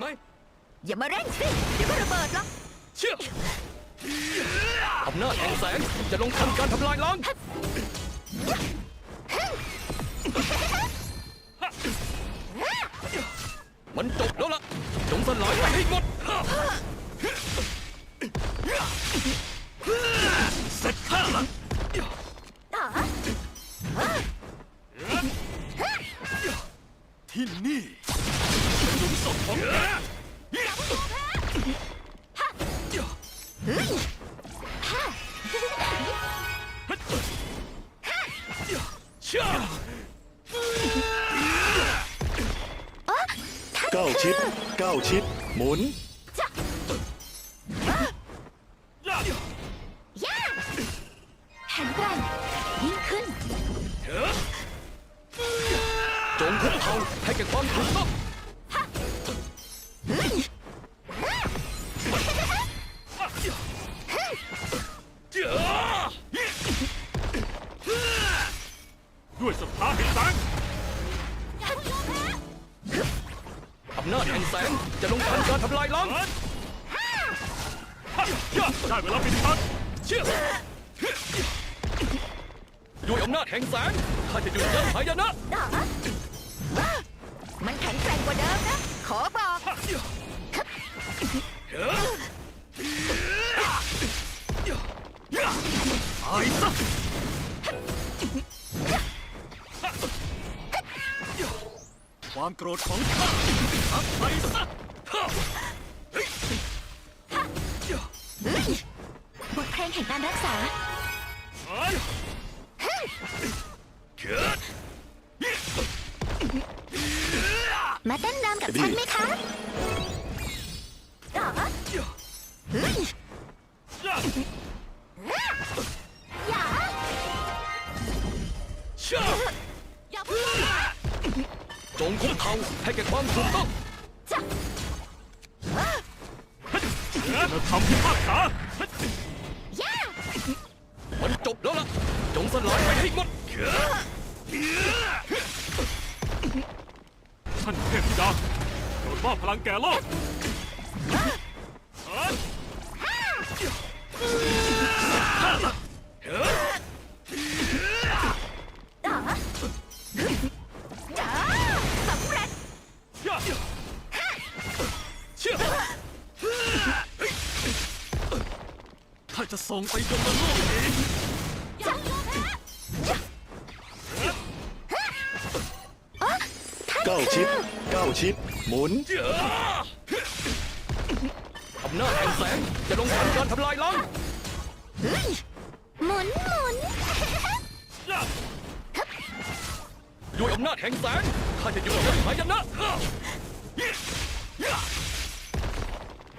เลยไหม อย่ามาเร่งสิ เดี๋ยวก็ระเบิดหรอกเชื่ออำนาจแห่งแสงจะลงทันการทำลายล้างมันจบแล้วล่ะ จงสลายไปให้หมดเสร็จข้าละต่อที่นี่หลุม ศพของแกเชื่อเก้าชิดเก้าชิด หมุน ย่าแข็งแกร่งยิ่งขึ้น จงคุกเข่าให้แก่ความถูกต้องำนาจแห่งแสงจะลงทันการทำลายล้างได้เวลาปิดทันเชื่อด้วยอำนาจแห่งแสงข้าจะหยุดยั้งหายนะต่อมันแข็งแกร่งกว่าเดิมนะ ขอบอก ความโกรธของข้าทักไปซะบทเพลงแห่งการรักษาเกิดมาเต้นรำกับฉันไหมคะ เข่าให้แก่ความถูกต้องจ้ะจะทำพิพากษาย่ามันจบแล้วล่ะ จงสลายไปให้หมด ท่านเทพธิดาโปรดมอบพลังแก่โลก จะส่งไปยมโลกเองจ้าอ๋อท่านเก้าชิดเก้าชิด หมุน อำนาจแห่งแสงจะลงทันการทำลายล้างเฮ้ยหมุนหมุนด้วยอำนาจแห่งแสงข้าจะหยุดยั้งหายนะ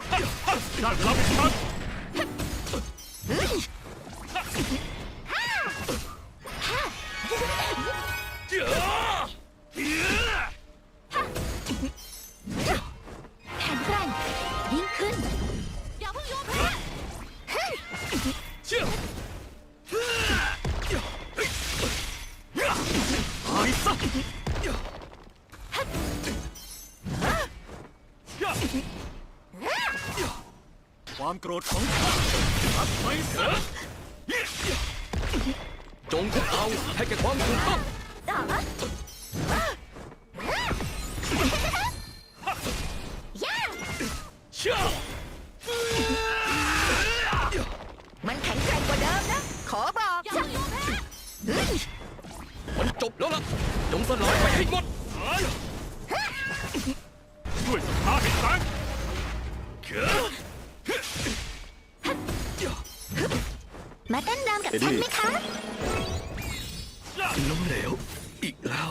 ได้เวลาเป็นทันแข็งแก ร่งยิ่งขึ้นอ ความโกรธของข้าทัดไปซะจงคุกเอาให้แก่ความถูกต้อง กับเอ็ดดี้ฉันไหมคะ ล้มเหลวอีกแล้ว